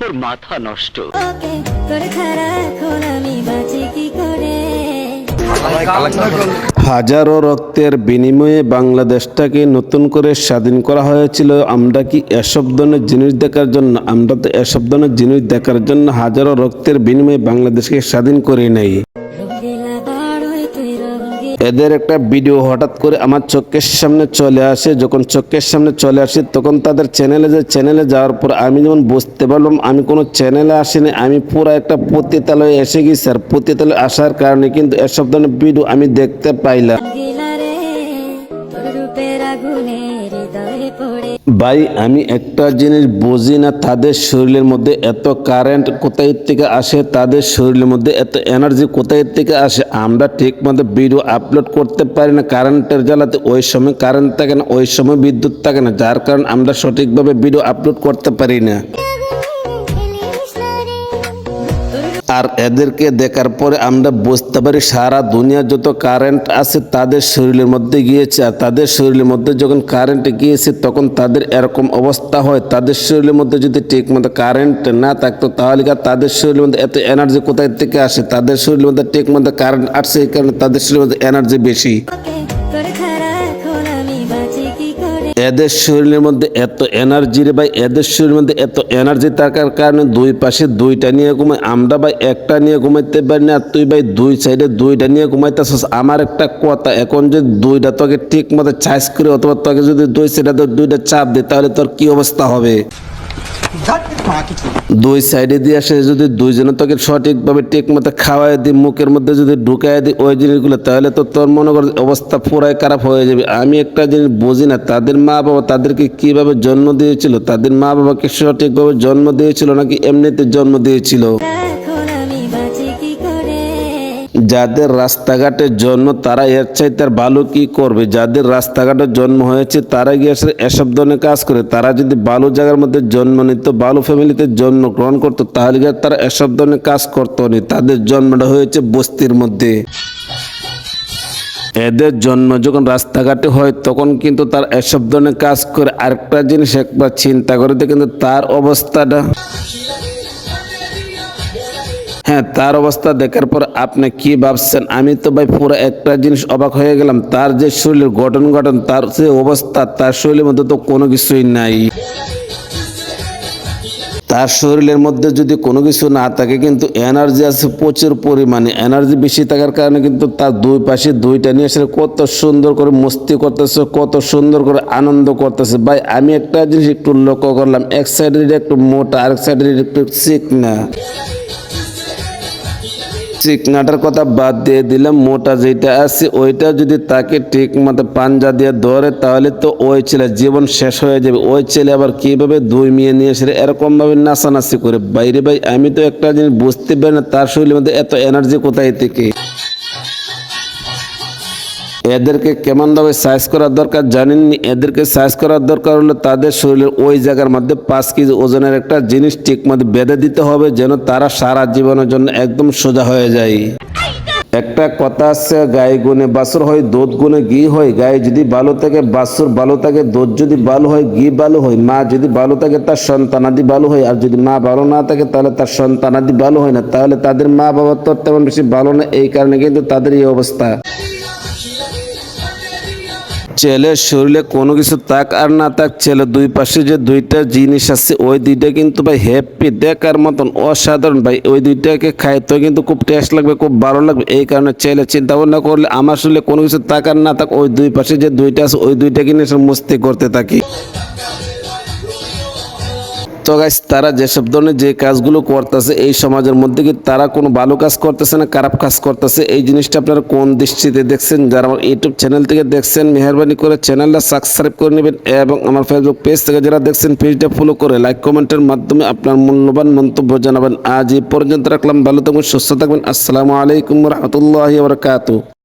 তোর মাথা নষ্ট। হাজারো রক্তের বিনিময়ে বাংলাদেশটাকে নতুন করে স্বাধীন করা হয়েছিল। আমরা কি এসব ধরনের জিনিস দেখার জন্য আমরা তো এসব ধরনের জিনিস দেখার জন্য হাজারো রক্তের বিনিময়ে বাংলাদেশকে স্বাধীন করে নেই। এদের একটা ভিডিও হঠাৎ করে আমার চোখের সামনে চলে আসে। যখন চোখের সামনে চলে আসে, তখন তাদের চ্যানেলে যে চ্যানেলে যাওয়ার পর আমি যেমন বুঝতে পারলাম, আমি কোনো চ্যানেলে আসিনি, আমি পুরো একটা পতিতালয়ে এসে গেছি। আর পতিতালয়ে আসার কারণে কিন্তু এসব ধরনের ভিডিও আমি দেখতে পাইলাম। ভাই, আমি একটা জিনিস বুঝি না, তাদের শরীরের মধ্যে এত কারেন্ট কোথায় থেকে আসে, তাদের শরীরের মধ্যে এত এনার্জি কোথায় থেকে আসে, আমরা ঠিক মতো ভিডিও আপলোড করতে পারি না কারেন্টের জ্বালাতে ওই সময় কারেন্ট থাকে না, ওই সময় বিদ্যুৎ থাকে না, যার কারণে আমরা সঠিকভাবে ভিডিও আপলোড করতে পারি না। আর এদেরকে দেখার পরে আমরা বুঝতে পারি সারা দুনিয়া যত কারেন্ট আছে তাদের শরীরের মধ্যে গিয়েছে। আর তাদের শরীরের মধ্যে যখন কারেন্ট গিয়েছে, তখন তাদের এরকম অবস্থা হয়। তাদের শরীরের মধ্যে যদি ঠিক মতো কারেন্ট না থাকতো, তাহলে তাদের শরীরের মধ্যে এত এনার্জি কোথায় থেকে আসে? তাদের শরীরের মধ্যে ঠিক মতো কারেন্ট আসছে, এই কারণে তাদের শরীরের মধ্যে এনার্জি বেশি। এদের শরীরের মধ্যে এত এনার্জি রে ভাই, এদের শরীরের মধ্যে এত এনার্জি থাকার কারণে দুই পাশে দুইটা নিয়ে ঘুমাই, আমরা ভাই একটা নিয়ে ঘুমাইতে পারি না, আর তুই ভাই দুই সাইডে দুইটা নিয়ে ঘুমাইতেছিস। আমার একটা কথা, এখন যদি দুইটা তোকে ঠিক মতো চাইজ করে, অথবা তোকে যদি দুই সাইডে দুইটা চাপ দিই তাহলে তোর কি অবস্থা হবে? দুই সাইডে দিয়ে আসে, যদি দুইজনে তোকে সঠিকভাবে টেক মতো খাওয়াই দিই, মুখের মধ্যে যদি ঢুকাই দিই ওই জিনিসগুলো, তাহলে তো তোর মনে কর অবস্থা পুরাই খারাপ হয়ে যাবে। আমি একটা জিনিস বুঝি না, তাদের মা বাবা তাদেরকে কীভাবে জন্ম দিয়েছিল? তাদের মা বাবাকে সঠিকভাবে জন্ম দিয়েছিল নাকি এমনিতে জন্ম দিয়েছিল? যাদের রাস্তাঘাটের জন্ম তারা এর চাইতে ভালো কি করবে? যাদের রাস্তাঘাটের জন্ম হয়েছে, তারা গিয়ে এসব ধরনের কাজ করে। তারা যদি ভালো জায়গার মধ্যে জন্ম নিত, ভালো ফ্যামিলিতে জন্ম গ্রহণ করতো, তাহলে গিয়ে তারা এসব ধরনের কাজ করতো না। তাদের জন্মটা হয়েছে বস্তির মধ্যে। এদের জন্ম যখন রাস্তাঘাটে হয়, তখন কিন্তু তার এসব ধরনের কাজ করে। আরেকটা জিনিস একবার চিন্তা করে কিন্তু তার অবস্থাটা। হ্যাঁ তার অবস্থা দেখার পর আপনি কি ভাবছেন? আমি তো ভাই পুরো একটা জিনিস অবাক হয়ে গেলাম। তার যে শরীরের গঠন গঠন, তার যে অবস্থা, তার শরীরের মধ্যে তো কোনো কিছুই নাই। তার শরীরের মধ্যে যদি কোনো কিছু না থাকে, কিন্তু এনার্জি আছে প্রচুর পরিমাণে। এনার্জি বেশি থাকার কারণে কিন্তু তার দুই পাশে দুইটা নিয়ে এসে কত সুন্দর করে মস্তি করতেছে, কত সুন্দর করে আনন্দ করতেছে। ভাই, আমি একটা জিনিস একটু লক্ষ্য করলাম। এক সাইডের একটু মোটা, আরেক সাইডের একটু চিকনা। চিকনাটার কথা বাদ দিয়ে দিলাম, মোটা যেটা আছে ওইটা যদি তাকে ঠিক মতো পাঞ্জা দিয়ে ধরে, তাহলে তো ওই ছেলে জীবন শেষ হয়ে যাবে। ওই ছেলে আবার কীভাবে দুই মেয়ে নিয়ে এসে এরকম ভাবে নাচানাচি করে? বাইরে ভাই, আমি তো একটা জিনিস বুঝতে পারি না, তার শরীরের মধ্যে এত এনার্জি কোথায় থেকে? এদেরকে কেমন ভাবে সাইজ করার দরকার জানেননি? এদেরকে সাইজ করার দরকার হলে তাদের শরীরের ওই জায়গার মধ্যে পাঁচ কেজি ওজনের একটা জিনিস ঠিক মতো বেঁধে দিতে হবে যেন তারা সারা জীবনের জন্য একদম সোজা হয়ে যায়। একটা কথা আছে, গায়ে গুনে বাসুর হয়, দুধ গুনে ঘি হয়। গায়ে যদি ভালো থাকে বাসুর ভালো থাকে, দুধ যদি ভালো হয়, ঘি ভালো হয়। মা যদি ভালো থাকে, তার সন্তানাদি ভালো হয়। আর যদি মা ভালো না থাকে, তাহলে তার সন্তানাদি ভালো হয় না। তাহলে তাদের মা বাবা তো তেমন বেশি ভালো না, এই কারণে কিন্তু তাদের এই অবস্থা। ছেলের শরীরে কোনো কিছু তাক আর না থাক, ছেলে দুই পাশে যে দুইটা জিনিস আছে, ওই দুইটা কিন্তু ভাই হ্যাপি দেখার মতন, অসাধারণ ভাই। ওই দুইটাকে খাইতে কিন্তু খুব টেস্ট লাগবে, খুব ভালো লাগবে। এই কারণে ছেলে চিন্তা ভাবনা করলে আমার শরীরে কোনো কিছু তাক আর না থাক, ওই দুই পাশে যে দুইটা আছে, ওই দুইটাকে নিয়ে মস্তি করতে থাকি। তো গাইস তারা যেসব ধরনের যে কাজগুলো করতেছে, এই সমাজের মধ্যে কি তারা কোনো ভালো কাজ করতেছে না খারাপ কাজ করতেছে? এই জিনিসটা আপনারা কোন দৃষ্টিতে দেখছেন? যারা আমার ইউটিউব চ্যানেল থেকে দেখছেন, মেহরবানি করে চ্যানেলটা সাবস্ক্রাইব করে নেবেন এবং আমার ফেসবুক পেজ থেকে যারা দেখছেন পেজটা ফলো করে লাইক কমেন্টের মাধ্যমে আপনার মূল্যবান মন্তব্য জানাবেন। আজ এই পর্যন্ত রাখলাম। ভালো থাকবেন, সুস্থ থাকবেন। আসসালামু আলাইকুম রহমতুল্লাহ বরকাতু